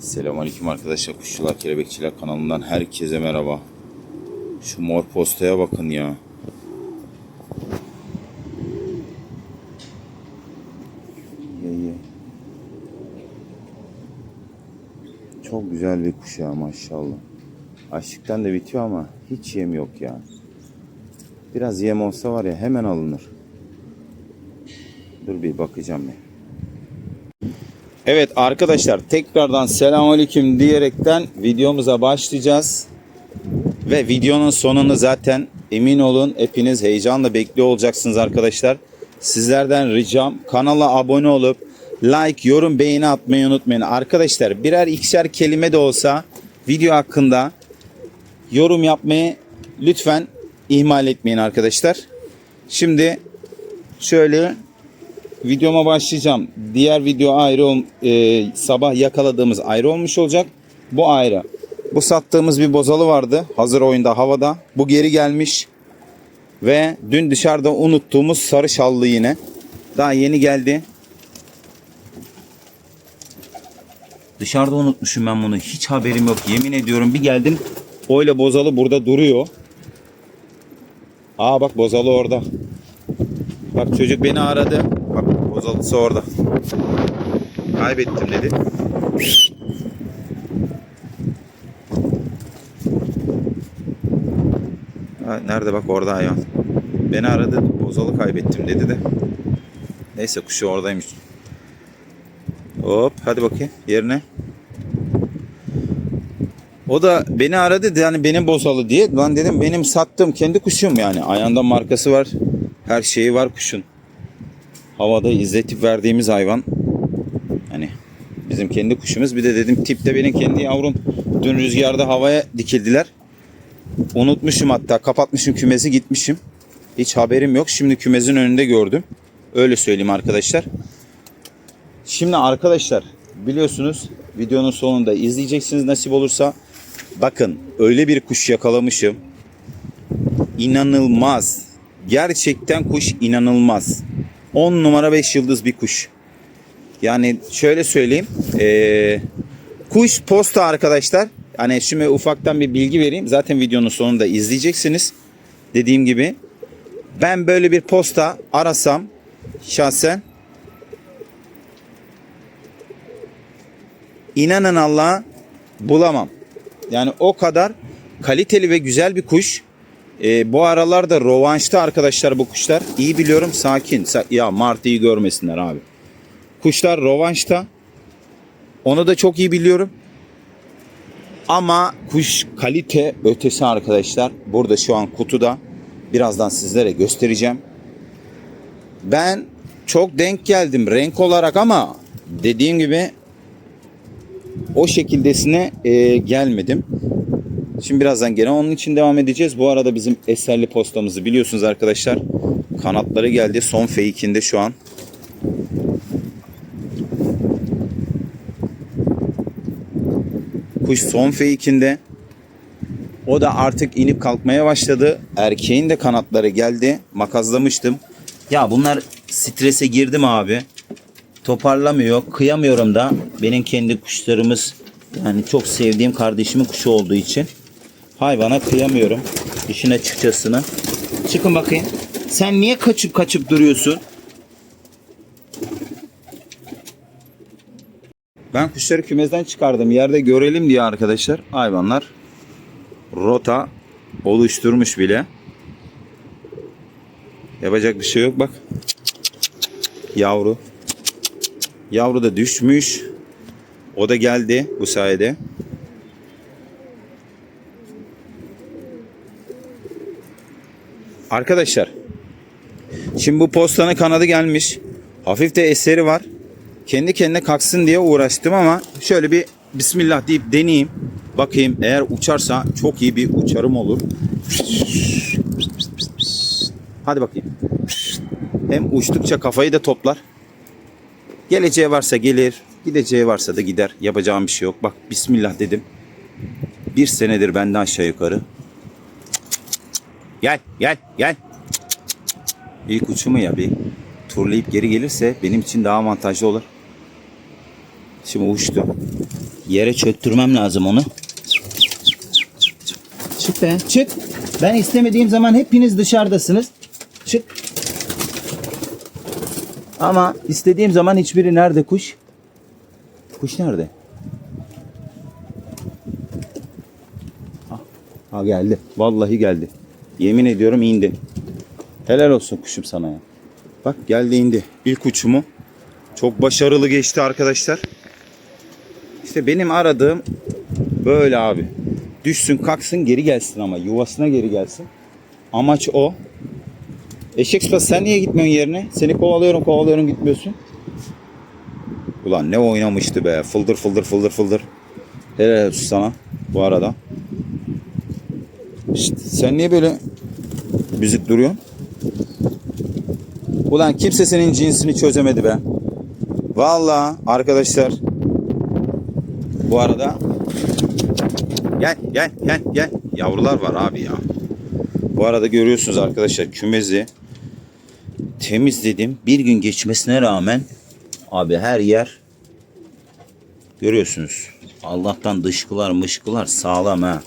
Selamünaleyküm arkadaşlar. Kuşçular Kelebekçiler kanalından herkese merhaba. Şu mor postaya bakın ya. Çok güzel bir kuş ya maşallah. Açlıktan da bitiyor ama hiç yem yok ya. Biraz yem olsa var ya hemen alınır. Dur bir bakacağım ya. Evet arkadaşlar tekrardan selamünaleyküm diyerekten videomuza başlayacağız. Ve videonun sonunu zaten emin olun hepiniz heyecanla bekliyor olacaksınız arkadaşlar. Sizlerden ricam kanala abone olup like, yorum, beğeni atmayı unutmayın. Arkadaşlar birer ikişer kelime de olsa video hakkında yorum yapmayı lütfen ihmal etmeyin arkadaşlar. Şimdi şöyle videoma başlayacağım. Diğer video ayrı e, sabah yakaladığımız ayrı olmuş olacak. Bu ayrı. Bu sattığımız bir bozalı vardı. Hazır oyunda havada. Bu geri gelmiş. Ve dün dışarıda unuttuğumuz sarı şallı yine. Daha yeni geldi. Dışarıda unutmuşum ben bunu. Hiç haberim yok. Yemin ediyorum bir geldim. Oyla bozalı burada duruyor. Aa bak bozalı orada. Bak çocuk beni aradı. Bak bozalısı orada. Kaybettim dedi. Nerede bak orada hayvan. Beni aradı. Bozalı kaybettim dedi de. Neyse kuşu oradaymış. Hop hadi bakayım yerine. O da beni aradı yani benim bozalı diye. Lan dedim benim sattığım kendi kuşum yani. Ayağında markası var. Her şeyi var kuşun. Havada izletip verdiğimiz hayvan. Hani bizim kendi kuşumuz. Bir de dedim tipte benim kendi yavrum. Dün rüzgarda havaya dikildiler. Unutmuşum hatta kapatmışım kümesi gitmişim. Hiç haberim yok. Şimdi kümesin önünde gördüm. Öyle söyleyeyim arkadaşlar. Şimdi arkadaşlar biliyorsunuz videonun sonunda izleyeceksiniz nasip olursa. Bakın öyle bir kuş yakalamışım. İnanılmaz. Gerçekten kuş inanılmaz. 10 numara 5 yıldız bir kuş. Yani şöyle söyleyeyim. Ee, kuş posta arkadaşlar. Hani şimdi ufaktan bir bilgi vereyim. Zaten videonun sonunda izleyeceksiniz. Dediğim gibi. Ben böyle bir posta arasam şahsen inanın Allah'a bulamam. Yani o kadar kaliteli ve güzel bir kuş. Ee, bu aralarda rovanşta arkadaşlar bu kuşlar. İyi biliyorum sakin. Sa- Ya Martı'yı görmesinler abi. Kuşlar rovanşta. Onu da çok iyi biliyorum. Ama kuş kalite ötesi arkadaşlar. Burada şu an kutuda. Birazdan sizlere göstereceğim. Ben çok denk geldim renk olarak ama dediğim gibi o şekildesine e, gelmedim. Şimdi birazdan gene onun için devam edeceğiz. Bu arada bizim eserli postamızı biliyorsunuz arkadaşlar. Kanatları geldi. Son fake'inde şu an. Kuş son fake'inde. O da artık inip kalkmaya başladı. Erkeğin de kanatları geldi. Makazlamıştım. Ya bunlar strese girdim abi. Toparlamıyor. Kıyamıyorum da. Benim kendi kuşlarımız yani çok sevdiğim kardeşimin kuşu olduğu için. Hayvana kıyamıyorum. İşin açıkçasını. Çıkın bakayım. Sen niye kaçıp kaçıp duruyorsun? Ben kuşları kümezden çıkardım. Yerde görelim diye arkadaşlar. Hayvanlar rota oluşturmuş bile. Yapacak bir şey yok bak. Yavru. Yavru da düşmüş. O da geldi bu sayede. Arkadaşlar. Şimdi bu postanın kanadı gelmiş. Hafif de eseri var. Kendi kendine kalksın diye uğraştım ama şöyle bir Bismillah deyip deneyeyim. Bakayım eğer uçarsa çok iyi bir uçarım olur. Hadi bakayım. Hem uçtukça kafayı da toplar. Geleceği varsa gelir, gideceği varsa da gider. Yapacağım bir şey yok. Bak Bismillah dedim. Bir senedir benden aşağı yukarı. Gel, gel, gel. İlk uçumu ya bir turlayıp geri gelirse benim için daha avantajlı olur. Şimdi uçtu. Yere çöktürmem lazım onu. Çık be çık. Ben istemediğim zaman hepiniz dışarıdasınız. Çık. Ama istediğim zaman hiçbiri nerede kuş? Kuş nerede? Ha, ha geldi. Vallahi geldi. Yemin ediyorum indi. Helal olsun kuşum sana ya. Bak geldi indi. İlk uçumu. Çok başarılı geçti arkadaşlar. İşte benim aradığım böyle abi. Düşsün kalksın geri gelsin ama yuvasına geri gelsin. Amaç o. Eşek sıpası sen niye gitmiyorsun yerine? Seni kovalıyorum kovalıyorum gitmiyorsun. Ulan ne oynamıştı be. Fıldır fıldır fıldır fıldır. Helal olsun sana bu arada. Şşt, sen niye böyle büzük duruyorsun? Ulan kimse senin cinsini çözemedi be. Vallahi arkadaşlar bu arada gel gel gel gel yavrular var abi ya. Bu arada görüyorsunuz arkadaşlar kümezi temizledim. Bir gün geçmesine rağmen abi her yer görüyorsunuz. Allah'tan dışkılar mışkılar sağlam ha.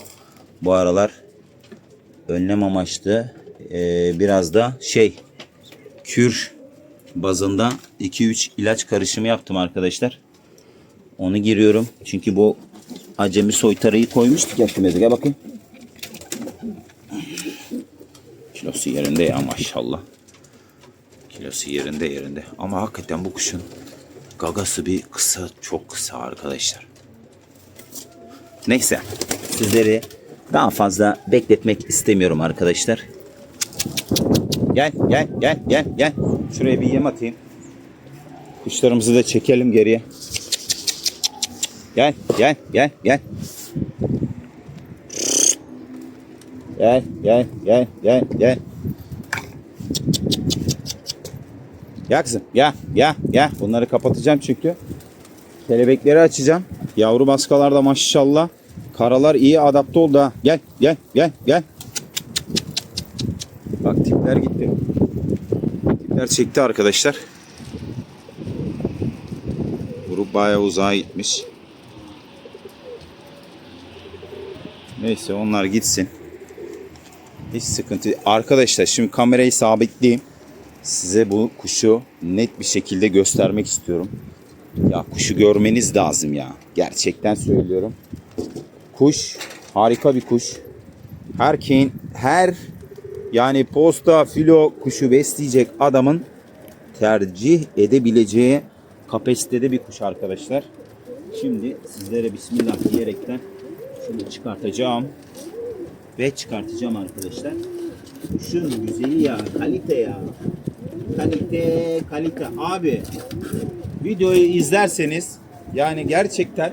Bu aralar önlem amaçlı eee, biraz da şey kür bazında 2-3 ilaç karışımı yaptım arkadaşlar. Onu giriyorum. Çünkü bu acemi soytarıyı koymuştuk ya kümeze. Gel bakayım. Kilosu yerinde ya maşallah. Kilosu yerinde yerinde. Ama hakikaten bu kuşun gagası bir kısa, çok kısa arkadaşlar. Neyse. Sizleri daha fazla bekletmek istemiyorum arkadaşlar. Gel gel gel gel gel. Şuraya bir yem atayım. Kuşlarımızı da çekelim geriye. Gel gel gel gel. Gel gel gel gel gel. Ya kızım ya ya ya bunları kapatacağım çünkü. Kelebekleri açacağım. Yavru baskalar da maşallah. Karalar iyi adapte oldu ha. Gel gel gel gel. Bak tipler gitti. Tipler çekti arkadaşlar. Grup bayağı uzağa gitmiş. Neyse onlar gitsin. Hiç sıkıntı. Arkadaşlar şimdi kamerayı sabitleyeyim. Size bu kuşu net bir şekilde göstermek istiyorum. Ya kuşu görmeniz lazım ya. Gerçekten söylüyorum. Kuş harika bir kuş. Herkesin her yani posta filo kuşu besleyecek adamın tercih edebileceği kapasitede bir kuş arkadaşlar. Şimdi sizlere bismillah diyerekten şunu çıkartacağım. Ve çıkartacağım arkadaşlar. Kuşun güzeli ya, kalite ya. Kalite, kalite. Abi videoyu izlerseniz yani gerçekten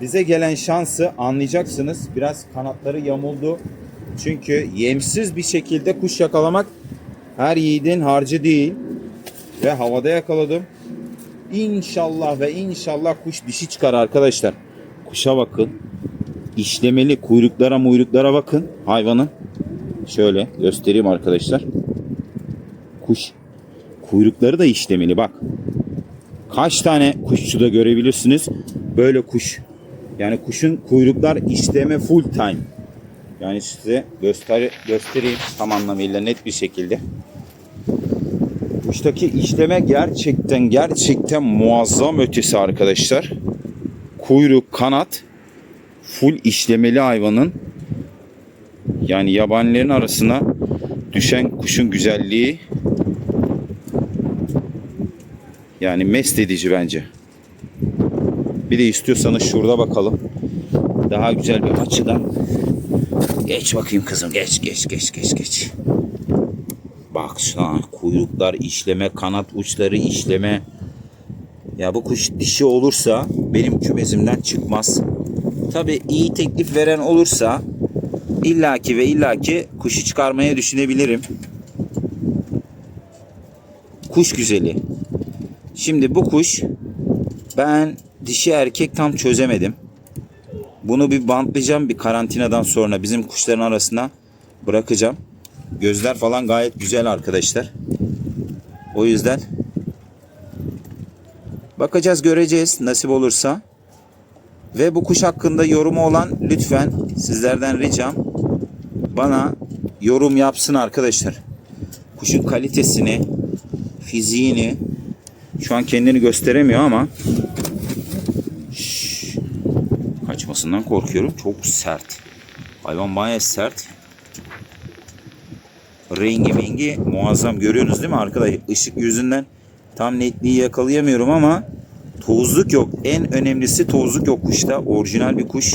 bize gelen şansı anlayacaksınız. Biraz kanatları yamuldu. Çünkü yemsiz bir şekilde kuş yakalamak her yiğidin harcı değil. Ve havada yakaladım. İnşallah ve inşallah kuş dişi çıkar arkadaşlar. Kuşa bakın. İşlemeli kuyruklara muyruklara bakın hayvanın. Şöyle göstereyim arkadaşlar. Kuş. Kuyrukları da işlemeli bak. Kaç tane kuşçuda görebilirsiniz böyle kuş. Yani kuşun kuyruklar işleme full time. Yani size göster göstereyim tam anlamıyla net bir şekilde. Kuştaki işleme gerçekten gerçekten muazzam ötesi arkadaşlar. Kuyruk, kanat full işlemeli hayvanın. Yani yabanilerin arasına düşen kuşun güzelliği yani mest edici bence. Bir de istiyorsanız şurada bakalım. Daha güzel bir açıdan. Geç bakayım kızım. Geç geç geç geç geç. Bak şu an kuyruklar işleme, kanat uçları işleme. Ya bu kuş dişi olursa benim kümesimden çıkmaz. Tabi iyi teklif veren olursa illaki ve illaki kuşu çıkarmaya düşünebilirim. Kuş güzeli. Şimdi bu kuş ben dişi erkek tam çözemedim. Bunu bir bantlayacağım bir karantinadan sonra bizim kuşların arasına bırakacağım. Gözler falan gayet güzel arkadaşlar. O yüzden Bakacağız göreceğiz nasip olursa. Ve bu kuş hakkında yorumu olan lütfen sizlerden ricam bana yorum yapsın arkadaşlar. Kuşun kalitesini, fiziğini şu an kendini gösteremiyor ama kaçmasından korkuyorum. Çok sert. Hayvan bayağı sert. Rengi mengi muazzam görüyorsunuz değil mi arkadaşlar? Işık yüzünden tam netliği yakalayamıyorum ama tozluk yok. En önemlisi tozluk yok kuşta. Orijinal bir kuş.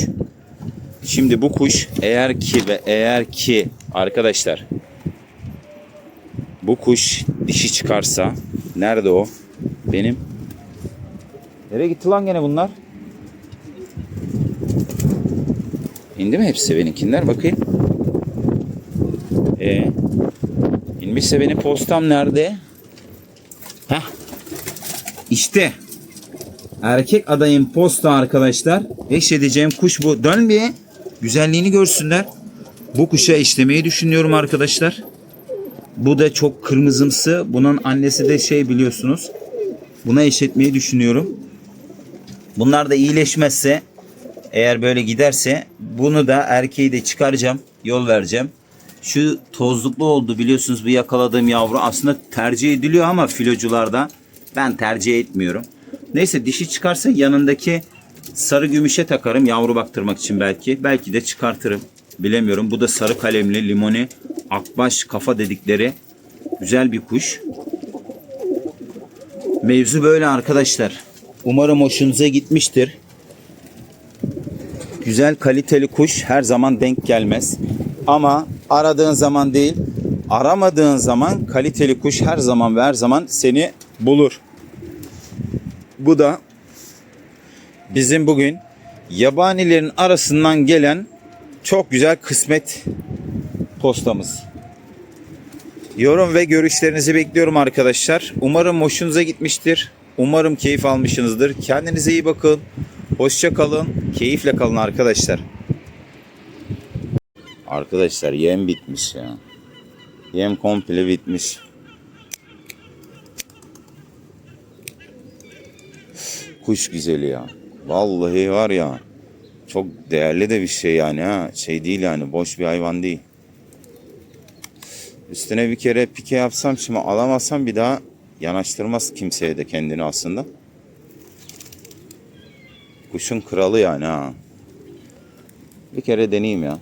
Şimdi bu kuş eğer ki ve eğer ki arkadaşlar bu kuş dişi çıkarsa nerede o? Benim. Nereye gitti lan gene bunlar? İndi mi hepsi benimkiler? Bakayım. Ee, inmişse benim postam nerede? Heh. İşte. Erkek adayın posta arkadaşlar. Eş edeceğim kuş bu. Dön bir. Güzelliğini görsünler. Bu kuşa eşlemeyi düşünüyorum arkadaşlar. Bu da çok kırmızımsı. Bunun annesi de şey biliyorsunuz. Buna eşletmeyi düşünüyorum. Bunlar da iyileşmezse eğer böyle giderse bunu da erkeği de çıkaracağım. Yol vereceğim. Şu tozluklu oldu biliyorsunuz bu yakaladığım yavru aslında tercih ediliyor ama filocularda ben tercih etmiyorum. Neyse dişi çıkarsa yanındaki sarı gümüşe takarım yavru baktırmak için belki. Belki de çıkartırım. Bilemiyorum. Bu da sarı kalemli limoni akbaş kafa dedikleri güzel bir kuş. Mevzu böyle arkadaşlar. Umarım hoşunuza gitmiştir. Güzel kaliteli kuş her zaman denk gelmez. Ama aradığın zaman değil, aramadığın zaman kaliteli kuş her zaman ve her zaman seni bulur. Bu da bizim bugün yabanilerin arasından gelen çok güzel kısmet postamız. Yorum ve görüşlerinizi bekliyorum arkadaşlar. Umarım hoşunuza gitmiştir. Umarım keyif almışsınızdır. Kendinize iyi bakın. Hoşça kalın. Keyifle kalın arkadaşlar. Arkadaşlar yem bitmiş ya. Yem komple bitmiş. Kuş güzeli ya. Vallahi var ya. Çok değerli de bir şey yani ha. Şey değil yani boş bir hayvan değil. Üstüne bir kere pike yapsam şimdi alamazsam bir daha yanaştırmaz kimseye de kendini aslında. Kuşun kralı yani ha. Bir kere deneyeyim ya.